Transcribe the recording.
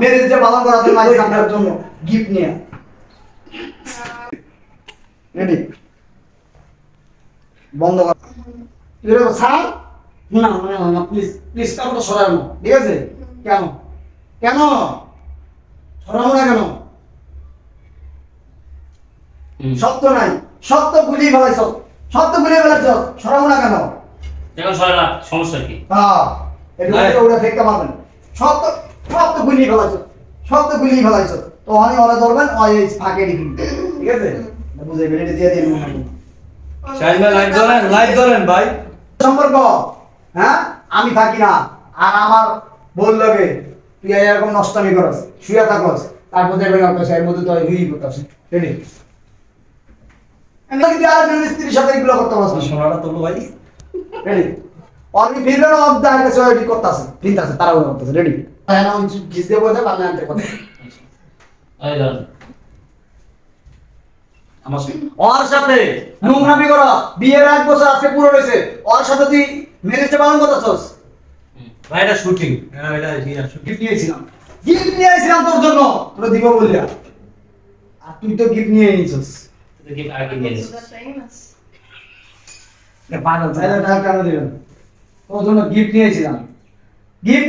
মেরে যে পালন করা তুমি মাইক আপনার জন্য। গিফট নিয়ে। রেডি বন্ধ কর। তুই ছাড় না না না প্লিজ প্লিজ কারোটা সরানো ঠিক আছে? কেন? কেন? সরাবো না কেন? সত্য নাই। সত্য গুলিয়ে ফেলাইছ সত্য গুলিয়ে ফেলাইছ সরাবো না কেন? এখন সরালা? সমস্যা কি? হ্যাঁ এটা। ওটা ফেকতে পারবেন। সত্য সত্য গুলিয়ে ফেলাইছ সত্য গুলিয়ে ফেলাইছ। তো আমি ওরা ধরবেন ওই ফাঁকে ঠিক আছে? বুঝে বেরিয়ে দিয়ে দিন শাহিন লাইভ ধরেন লাইভ ধরেন ভাই। সম্পর্ক? হ্যাঁ? আমি থাকি না। আর আমার বল লাগে তুই এরকম নষ্টামি করস শুয়ে থাকস। তারপর দেখবেন আপনার এর মধ্যে তো হুই করতেছ। রেডি আমি যদি আর স্ত্রীর সাথে এগুলো করতে পারছ সোনাটা তোলো ভাই। রেডি অনলি ফিরবেন অফ দা কাছে রেডি করতেছে। ফিরতেছে তারা করতেছে রেডি হ্যাঁ না ঘিস দিয়ে বলতে পারলে আনতে কথা ওর সাথে নোংরামি করো। বিয়ের এক বছর আছে পুরো রয়েছে। ওর সাথে তুই মেরেজটা পালন করতেছস? ভাই এটা শুটিং এটা এটা গিফট নিয়েছিলাম। গিফট নিয়ে এসেছিলাম তোর জন্য। তোরা দিব বললিয়া আর তুই তো গিফট নিয়ে নিছিস তুই কি আগে নিয়ে নিস পাগল তাহলে টাকা কেন দিবেন। তোর জন্য গিফট নিয়েছিলাম। গিফট